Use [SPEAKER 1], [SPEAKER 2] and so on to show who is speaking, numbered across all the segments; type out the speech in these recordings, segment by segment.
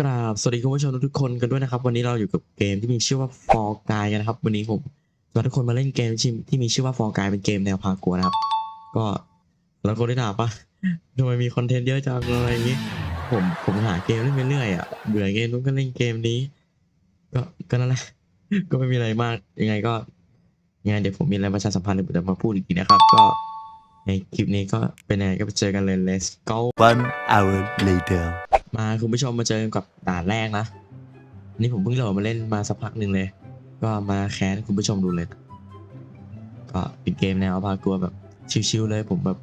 [SPEAKER 1] กราบสวัสดีคุณผู้ชมทุกคนกันด้วยนะครับ วันนี้เราอยู่กับเกมที่มีชื่อว่า Fall Guy กันนะครับ วันนี้ผมจะพาทุกคนมาเล่นเกมที่ที่มีชื่อว่า Fall Guy เป็นเกมแนวพากลัวนะครับ ก็แล้วคนได้ถามปะทำไมมีคอนเทนต์เยอะจังอะไรอย่างนี้ ผมผมหาเกมเล่นไปเรื่อยอะเบื่อเกมนู้นก็เล่นเกมนี้ ก็ก็นั่นแหละก็ไม่มีอะไรมากยังไงก็ยังไงเดี๋ยวผมมีอะไรประชาสัมพันธ์เดี๋ยวผมจะมาพูดอีกทีนะครับ ก็ ในคลิปนี้ก็เป็นยังไงก็ไปเจอกันเลย let's go
[SPEAKER 2] One hour later.
[SPEAKER 1] มาคุณผู้ชมมาเจอกันกับด่านแรกนะ นี่ผมเพิ่งโหลดมาเล่นมาสักพักหนึ่งเลย ก็มาแคสให้คุณผู้ชมดูเลยนะก็เป็นเกมแนวพากลัวแบบชิวๆเลยผมแบบ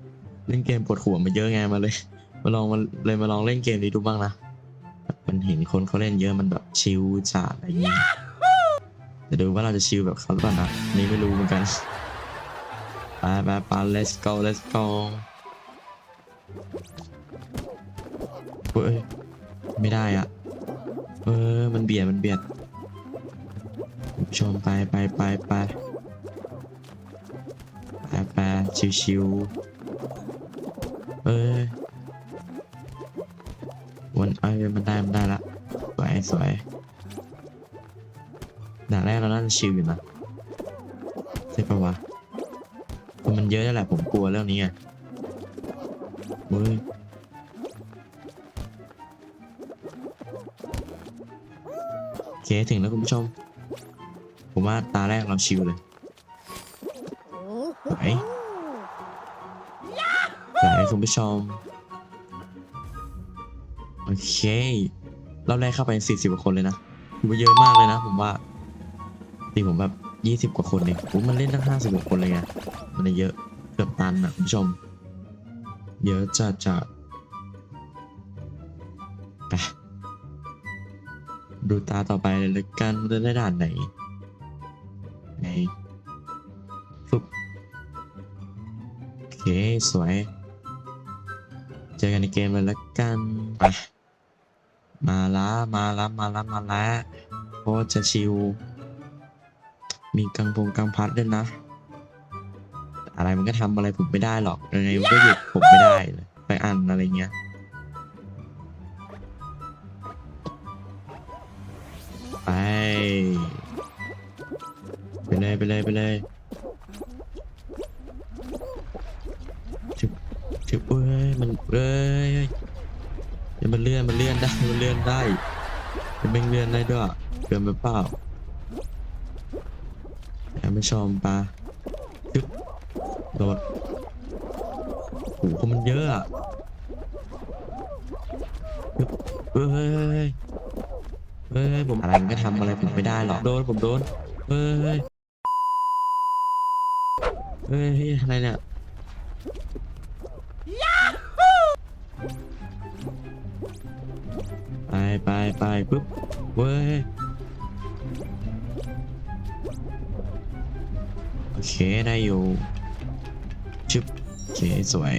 [SPEAKER 1] เล่นเกมปวดหัวมาเยอะไงมาเลย มาลองมาเลยมาลองเล่นเกมนี้ดูบ้างนะแบบมันเห็นคนเขาเล่นเยอะมันแบบชิลจัดอะไรอย่างนี้จะดูว่าเราจะชิลแบบเขาหรือเปล่านะอันนี่ไม่รู้เหมือนกัน ไปไปไป let's go let's go เฮ้ยไม่ได้อะเออมันเบียดมันเบียดชมไปไปไปไปไปไปชิวๆเออวันเออมันได้มันได้ละสวยสวยด่านแรกเราน่าจะชิวอยู่นะใช่ปะวั เยอะนั่นแหละผมกลัวเรื่องนี้ไงเฮ้ยโอเคถึงแล้วคุณผู้ชม ผมว่าตาแรกเราชิวเลยไหนไหนคุณผู้ชม โอเครอบแรกเข้าไปสี่สิบกว่าคนเลยนะถือว่าเยอะมากเลยนะผมว่าตีผมแบบ ยี่สิบกว่าคนเองโอ้มันเล่นตั้งห้าสิบกว่าคนเลยไงมันเยอะเกือบตันอะคุณผู้ชม เยอะจัดจัดไปดูตาต่อไปเลยละกันว่าจะได้ด่านไหนไหนฟึบโอเค สวย เจอกันในเกมเลยละกันไปมาละมาละมาละมาละโคตรจะชิว มีกังพงกังพัดด้วยนะ อะไรมันก็ทำอะไรผมไม่ได้หรอกยังไงมันก็หยุดผมไม่ได้เลยไปอ่านอะไรเงี้ยไปไปเลยไปเลยไปเลยชึบชึบเอ้ยมันเอ้ยเอ้ยเดี๋ยวมันเลื่อนมันเลื่อนได้มันเลื่อนได้มันเป็นเลื่อนได้ด้วยเกินไปเปล่า แอบไม่ชมปะชึบโดดโอ้โหคนมันเยอะอะชึบเฮ้ยเฮ้ยเฮ้ยผมอะไรมันก็ทำอะไรผมไม่ได้หรอกโดนผมโดนเฮ้ยเฮ้ยเฮ้ยอะไรเนี่ยไปไปไปปุ๊บเว้ย โอเค ได้อยู่ชึบโอเคสวย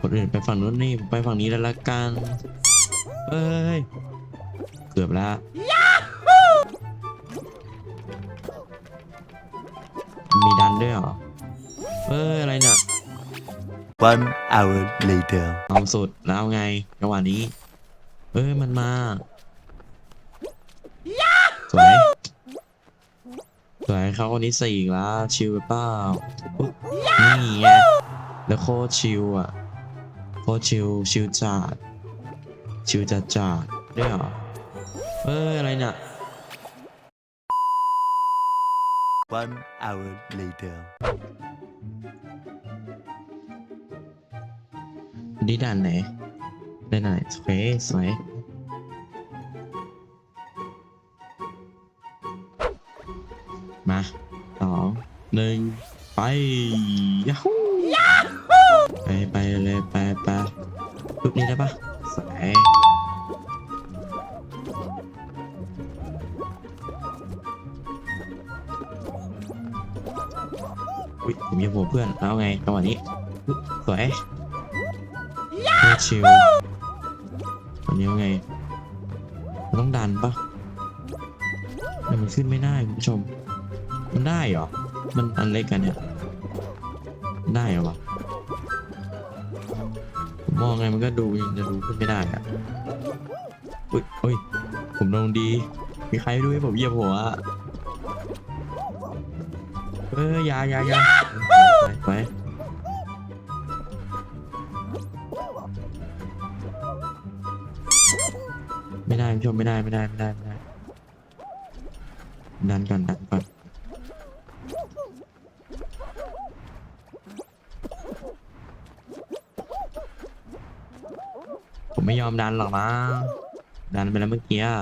[SPEAKER 1] คนอื่นไปฝั่งนู้นนี่ผมไปฝั่งนี้แล้วละกันเอ้ย เกือบแล้วมีดันด้วยเหรอเอ้ย อะไรเนี่ย
[SPEAKER 2] One hour later.
[SPEAKER 1] เอาสุดแล้วเอาไงจังหวะนี้ เอ้ย มันมา สวย สวยเขาคนนี้สี่อีกแล้วชิลไปเปล่าปุ๊บนี่ไงแล้วโคตรชิลอะโคตรชิลชิลจัดชิวจัดจัดด้วยเหรอเอ้ยอะไรเนี่ย
[SPEAKER 2] One hour later.
[SPEAKER 1] ดีด่านไหนได้ไหนสวยสวย ไปยาฮูไปไปเลยไปไปปุ๊บนี้ได้ปะสวยอุ้ยผมยังหัวเพื่อนแล้วไงจังหวะนี้สวยโคตรชิลวันนี้ว่าไงมันต้องดันปะแต่มันขึ้นไม่ได้คุณผู้ชม มันได้เหรอ มันอันเล็กกันเนี่ย ได้เหรอวะผมมองไงมันก็ดูยังจะดูขึ้นไม่ได้อะอุ้ยอุ้ยผมลงดี มีใครด้วยผมเหยียบหัวอะเอออยายายาไปไปไม่ได้ชมไม่ได้ไม่ได้ไม่ได้ไม่ได้ดันก่อนดันก่อน ไม่ยอมดันหรอกนะดันไปแล้วเมื่อกี้อะ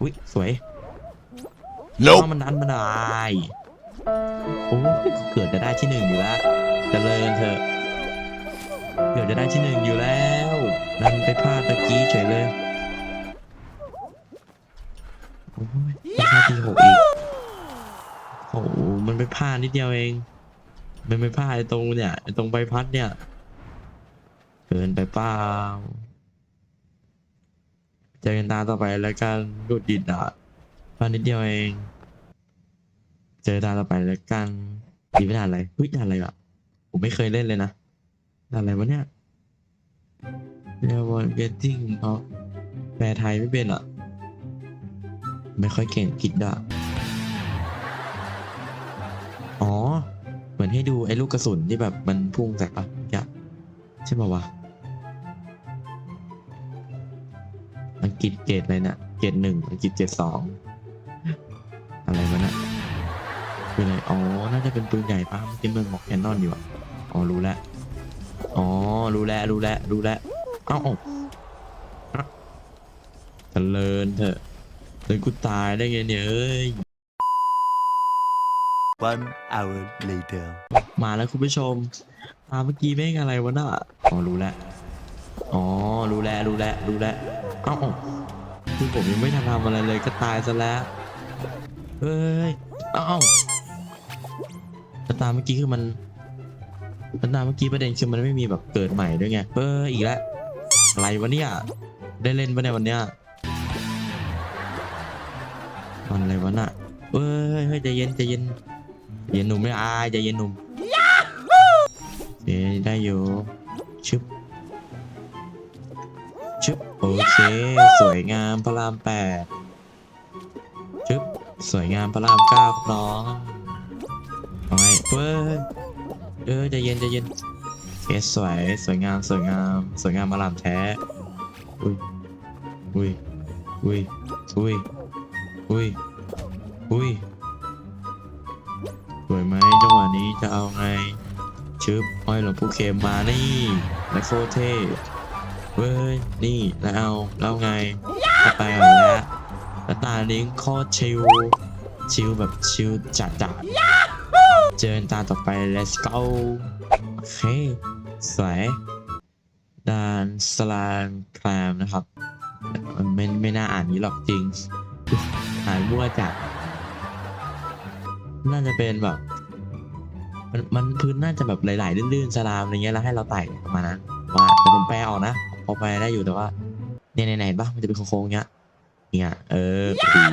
[SPEAKER 1] อุ้ยสวยเพราะมันดันมาได้โอ้ยเกือบจะได้ที่หนึ่งอยู่แล้วเจริญเถอะเกือบจะได้ที่หนึ่งอยู่แล้ว ดันไปพลาดตะกี้เฉยเลยโอ้ยไม่ใช่ที่หกอีกโอ้โหมันไปพลาดนิดเดียวเองมันไปพลาดไอ้ตรงเนี่ยไอ้ตรงใบพัดเนี่ยเกินไปเปล่าเจอกันตาต่อไปแล้วกันดูดดิดอะพลาดนิดเดียวเอง เจอตาต่อไปแล้วกันดีไม่ทันอะไรเฮ้ยทันอะไรอะผมไม่เคยเล่นเลยนะทันอะไรวะเนี่ยเรียกว่า getting เพราะแปลไทยไม่เป็นอะ ไม่ค่อยเก่งกิดดะอ๋อ เหมือนให้ดูไอ้ลูกกระสุนที่แบบมันพุ่งจากปะยะใช่ป่าวะ กฤษเกรดอะไรนะเกรดหนึ่งกฤษเกรดสองอะไรวะนะปืนอะไรอ๋อ น่าจะเป็นปืนใหญ่ปะเมื่อกี้มันบอกแคนนอนอยู่อะอ๋อรู้แล้วอ๋อรู้แล้วรู้แล้วรู้แล้วเอ้าเอ้าเอ้าเจริญเถอะเฮ้ยกูตายได้ไงเนี่ยเอ้ย
[SPEAKER 2] One hour later.
[SPEAKER 1] มาแล้วคุณผู้ชมตาเมื่อกี้แม่งอะไรวะน่ะอ๋อรู้แล้ว อ๋อ รู้แล้ว รู้แล้ว รู้แล้ว เอ้าเอ้าคือผมยังไม่ทันทำอะไรเลยก็ตายซะแล้ว เฮ้ย เอ้าเอ้าแล้วตาเมื่อกี้คือมันแล้วตาเมื่อกี้ประเด็นคือมันไม่มีแบบเกิดใหม่ด้วยไงเอออีกแล้ว อะไรวะเนี่ย ได้เล่นปะเนี่ยวันเนี้ยมันอะไรวะน่ะเอ้ยเฮ้ยใจเย็นใจเย็นใจเย็นหนุ่มไม่อายใจเย็นหนุ่มโอเคได้อยู่ชึบ ชึบโอเค สวยงามพระรามแปดชึบสวยงามพระรามเก้าครับน้องเอาไงเว้ยเออใจเย็นใจเย็นโอเคสวยสวยงามสวยงามสวยงามพระรามแท้อุ้ยอุ้ยอุ้ยอุ้ยอุ้ยอุ้ยสวยไหมจังหวะนี้จะเอาไงชึบห้อยหลวงปู่เข็มมานี่และโคตรเท่ เว้ย นี่แล้วเอาแล้วไงเข้าไปเอาแล้วแล้วตานี้โคตรชิลชิลแบบชิลจัดจัดเจอตาต่อไป let's go โอเค สวยดานสลานคลมนะครับ มันไม่ไม่น่าอ่านนี้หรอกจริง อ่านมั่วจัดน่าจะเป็นแบบ มันมันพื้นน่าจะแบบหลายๆลื่นๆสลามอะไรเงี้ยแล้วให้เราไต่ประมาณนั้นว่าแต่ผมแปลออกนะ พอแปได้อยู่แต่ว่าเนี่ยไหนๆบ้างมันจะเป็นโค้งๆเงี้ยเนี่ยเออหู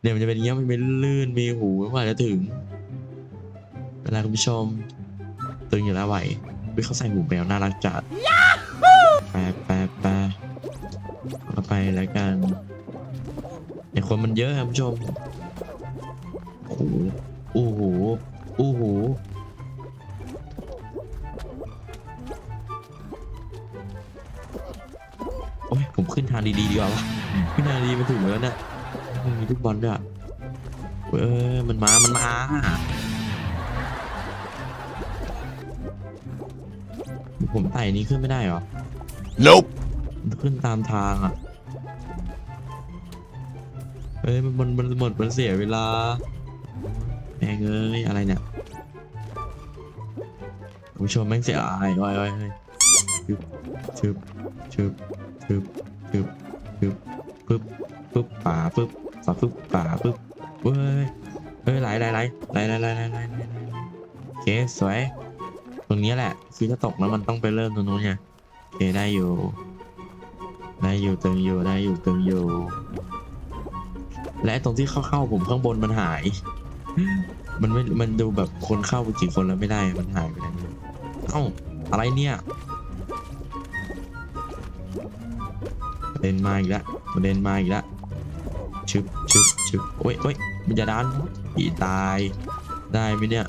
[SPEAKER 1] เนี่ยมันจะเป็นเงี้ยมันเป็นลื่นมีหูกว่าจะถึงเวลาคุณผู้ชมตึงอยู่แล้วไหววิเขาใส่หูแมวน่ารักจัดแปะแปะแปะเข้าไปแล้วกันเนี่ยคนมันเยอะครับคุณผู้ชมโอ้ ยผมขึ้นทางดีๆดีกว่าวะขึ้นทางดีมาถึงแล้วเนี่ยมันมีลูกบอลด้วยอะเว้ยมันมา มันมาผมไต่นี้ขึ้นไม่ได้เหรอ
[SPEAKER 2] Nope.
[SPEAKER 1] มันขึ้นตามทางอะ เอ้ยมันมันมันหมดมันเสียเวลาแม่งเอ้ยอะไรเนี่ยคุณผู้ชมแม่งเสียอายโอ้ยโอ้ยเฮ้ยชึบชึบชึบชึบ ชึบชึบปึ๊บปึ๊บป่าปึ๊บป่าปึ๊บป่าปึ๊บเว้ยเฮ้ยไหลไหลไหลไหลไหลไหลไหลไหลไหลไหลโอเคสวย ตรงนี้แหละ คือถ้าตกแล้วมันต้องไปเริ่มตรงนู้นไงโอเคได้อยู่ ได้อยู่ตึงอยู่ได้อยู่ตึงอยู่ และตรงที่เข้าๆผมข้างบนมันหาย มันไม่ มันดูแบบคนเข้าไปกี่คนแล้วไม่ได้ มันหายไปไหนไม่รู้เอ้าอะไรเนี่ย ประเด็นมาอีกแล้วประเด็นมาอีกแล้วชึบชึบชึบโอ้ยโอ้ยมันจะดันอีตายได้ไหมเนี่ย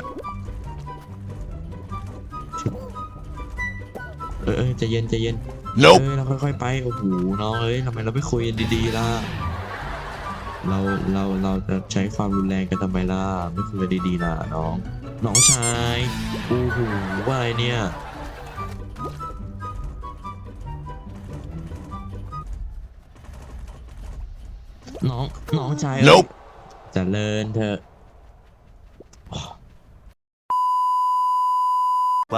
[SPEAKER 1] ชึบเออเออใจเย็นใจเย็น
[SPEAKER 2] Nope.
[SPEAKER 1] เอ้ยเราค่อยๆไปโอ้โหน้องเอ้ยทำไมเราไม่คุยกันดีๆล่ะเราเราเราจะใช้ความรุนแรงกันทำไมล่ะไม่คุยกันดีๆล่ะน้อง น้องชายโอ้โหว่าอะไรเนี่ย น้องน้องชายเอ้ย
[SPEAKER 2] Nope.
[SPEAKER 1] เจะเลินเถอะ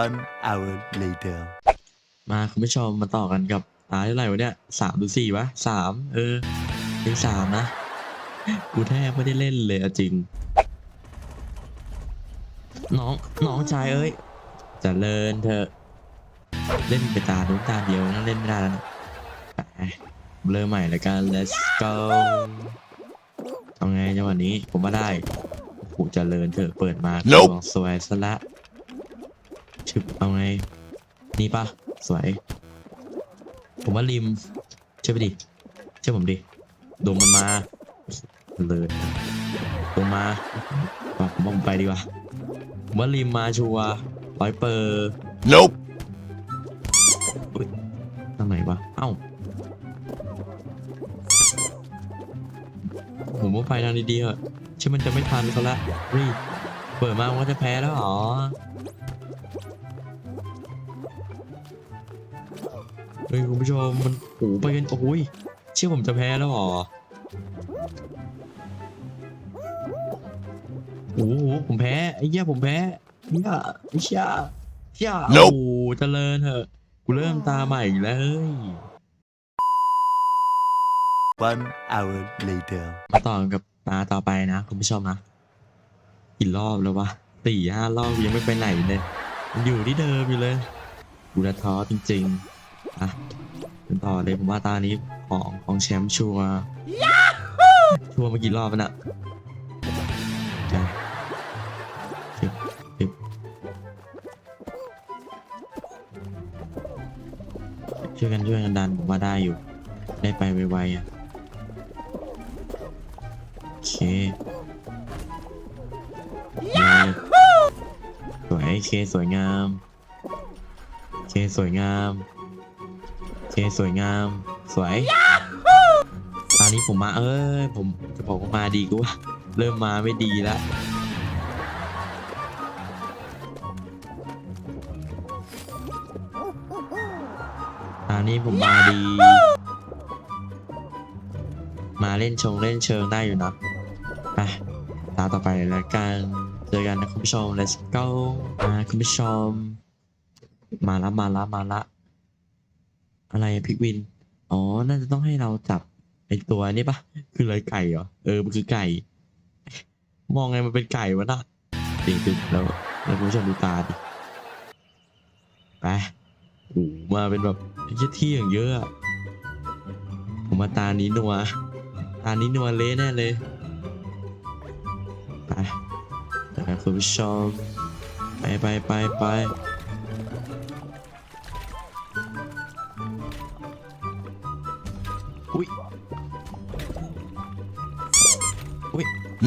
[SPEAKER 2] One hour later.
[SPEAKER 1] มาคุณผู้ชมมาต่อกันกับตาเท่าไหร่วะเนี่ยสามหรือสี่วะสามเออเป็นสามนะ กูแทบไม่ได้เล่นเลยเอาจริง น้องน้องชายเอ้ยเจะเลินเถอะ เล่นไปตาดูนตาเดียวนะเล่นไม่ได้แล้วนะไป เริ่มใหม่แล้วกัน let's go เอาไงจังหวะนี้ผมว่าได้โอ้โหเจริญเถอะเปิดมา
[SPEAKER 2] Nope
[SPEAKER 1] ลองสวยซะละชึบเอาไง นี่ปะสวย ผมว่าริมเชื่อไปดิเชื่อผมดิดมมันมา เลยดมมาบอกผมว่าผมไปดีกว่าผมว่าริมมาชัวร์ร้อยเปอร์
[SPEAKER 2] Nope.
[SPEAKER 1] ทางไหนวะ เอ้า ผมว่าไปทางดีๆเหอะใช่มันจะไม่ทันเขาละเฮ้ยเปิดมามันก็จะแพ้แล้วเหรอเฮ้ยคุณผู้ชมมันโอ้โหไปกันโอ้ยเชื่อผมจะแพ้แล้วเหรอโอ้โหผมแพ้ไอ้เหี้ยผมแพ้เนี่ยไอ้เชี่ยเชี่ยโอ้
[SPEAKER 2] Nope
[SPEAKER 1] โหเจริญเถอะกูเริ่มตาใหม่อีกแล้วเฮ้ย
[SPEAKER 2] One hour later.
[SPEAKER 1] มาต่อกับตาต่อไปนะ คุณผู้ชมนะกี่รอบแล้ววะสี่ห้ารอบยังไม่ไปไหนเลยมันอยู่ที่เดิมอยู่เลยกูละท้อจริงๆอะเป็นต่อเลยผมว่าตานี้ของของแชมป์ชัวร์ชัวร์มากี่รอบแล้วนะช่วยกันช่วยกันดันผมว่าได้อยู่ ได้ไปไวๆอะ สวยเคสวยงาม เคสวยงาม เคสวยงาม สวยตอนนี้ผมมาเอ้ยผมจะบอกว่ามาดีกูว่าเริ่มมาไม่ดีแล้วตอนนี้ผมมาดี มาเล่นชงเล่นเชิงได้อยู่นะ ตาต่อไปแล้วกันเจอกันนะคุณผู้ชม let's go มาคุณผู้ชม มาละมาละมาละ อะไรพิกวิน อ๋อ น่าจะต้องให้เราจับไอตัวนี้ปะคืออะไรไก่เหรอ เออ มันคือไก่ มองไงมันเป็นไก่วะนะจริงจริงแล้วแล้วคุณผู้ชมดูตาดิ ไปโอ้มาเป็นแบบไอ้เหี้ยที่อย่างเยอะอะ ผมมาตานี้นัว ตานี้นัวเละแน่เลย ไปนะครับคุณผู้ชมไปไปไปไปอุ้ย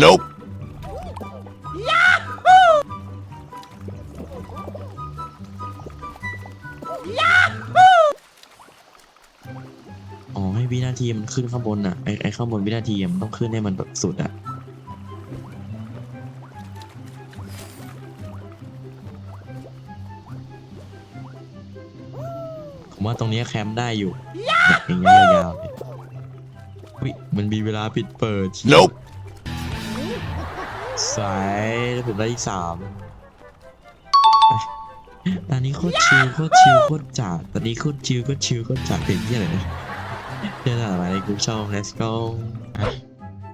[SPEAKER 2] Nope.
[SPEAKER 1] อ๋อให้วินาทีมันขึ้นข้างบนอะไอไอข้างบนวินาทีอะมันต้องขึ้นให้มันแบบสุดอะ ผมว่าตรงเนี้ยแคมป์ได้อยู่แบบอย่างเงี้ยยาวๆเลยอุ้ยมันมีเวลาปิดเปิด
[SPEAKER 2] Nope.
[SPEAKER 1] สายผมได้อีกสามตอนนี้โคตรชิลโคตรชิลโคตรจัดตอนนี้โคตรชิลโคตรชิลโคตรจัดเป็นที่อะไรนะเจออะไรในกลุ่มช่อง let's go อะ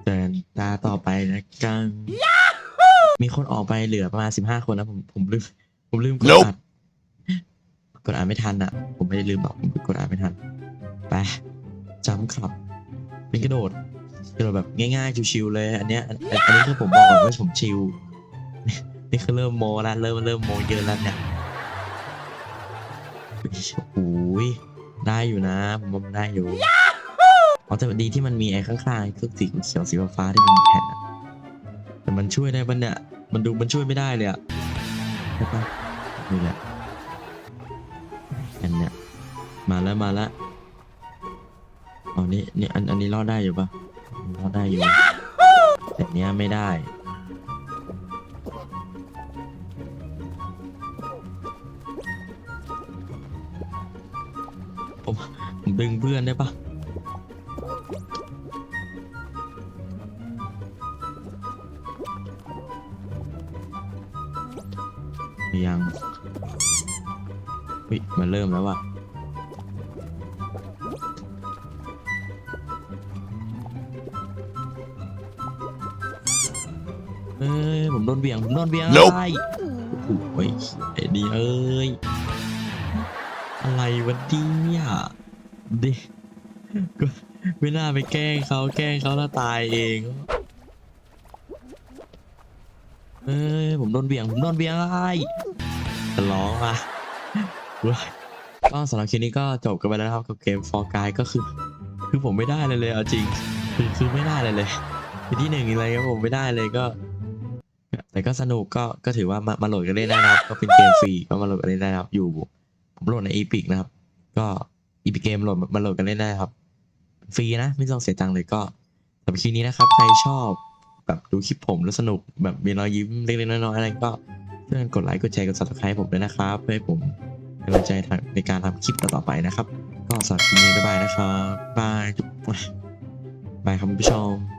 [SPEAKER 1] เดินตาต่อไปนะกัน มีคนออกไปเหลือประมาณสิบห้าคนนะผมผมลืมผมลืมกด
[SPEAKER 2] Nope
[SPEAKER 1] อัด กดอ่านไม่ทันอะ ผมไม่ได้ลืมหรอกผมกดอ่านไม่ทัน ไปจำขับ เป็นกระโดดกระโดดแบบง่ายๆชิวๆเลยอันเนี้ย อันนี้คือผมบอกก่อนว่าผมชิว นี่คือเริ่มโมแล้วเริ่มเริ่มโมเยอะแล้วเนี่ยโอ้ยได้อยู่นะ ผมว่ามันได้อยู่อแต่ดีที่มันมีไอ้ข้างๆคือสีเขียวสีฟ้าที่มันแผ่นอะแต่มันช่วยได้ปะเนี่ยมันดูมันช่วยไม่ได้เลยอะใช่ปะนี่แหละ มาแล้วมาแล้วอ๋อนี่นี่อันอันนี้รอดได้อยู่ปะรอดได้อยู่แต่เนี้ยไม่ได้ผมผมดึงเพื่อนได้ปะยังวิมันเริ่มแล้วว่ะ เอ้ยผมโดนเบี่ยงผมโดนเบี่ยง
[SPEAKER 2] Nope
[SPEAKER 1] อะไรโอ้โหไอ้ดีเอ้ยอะไรวะเนี่ยดิก็ไม่น่าไปแกล้งเขาแกล้งเขาแล้วตายเองเอ้ยผมโดนเบี่ยงผมโดนเบี่ยงอะไรจะร้องอะเว้ยก็สำหรับคลิปนี้ก็จบกันไปแล้วนะครับกับเกม For Guy ก็คือ คือผมไม่ได้เลยเลยเอาจริง คือคือไม่ได้เลยเลยคือที่หนึ่งอะไรครับผมไม่ได้เลยก็ แต่ก็สนุกก็ก็ถือว่ามามาโหลดกันได้นะครับ ก็เป็นเกมฟรีก็มาโหลดกันได้นะครับ อยู่ผมโหลดใน Epic นะครับ ก็อีพิเกมโหลดมาโหลดกันเล่นได้ครับ ฟรีนะไม่ต้องเสียตังค์เลยก็สำหรับคลิปนี้นะครับ ใครชอบแบบดูคลิปผมแล้วสนุกแบบมีรอยยิ้มเล็กๆน้อยๆอะไรก็เพื่อนกดไลค์กดแชร์กด subscribe ผมด้วยนะครับ เพื่อให้ผมมีกำลังใจทางในการทำคลิปต่อๆไปนะครับ ก็สำหรับคลิปนี้บ๊ายบายนะครับบายจุ๊บบายครับคุณผู้ชม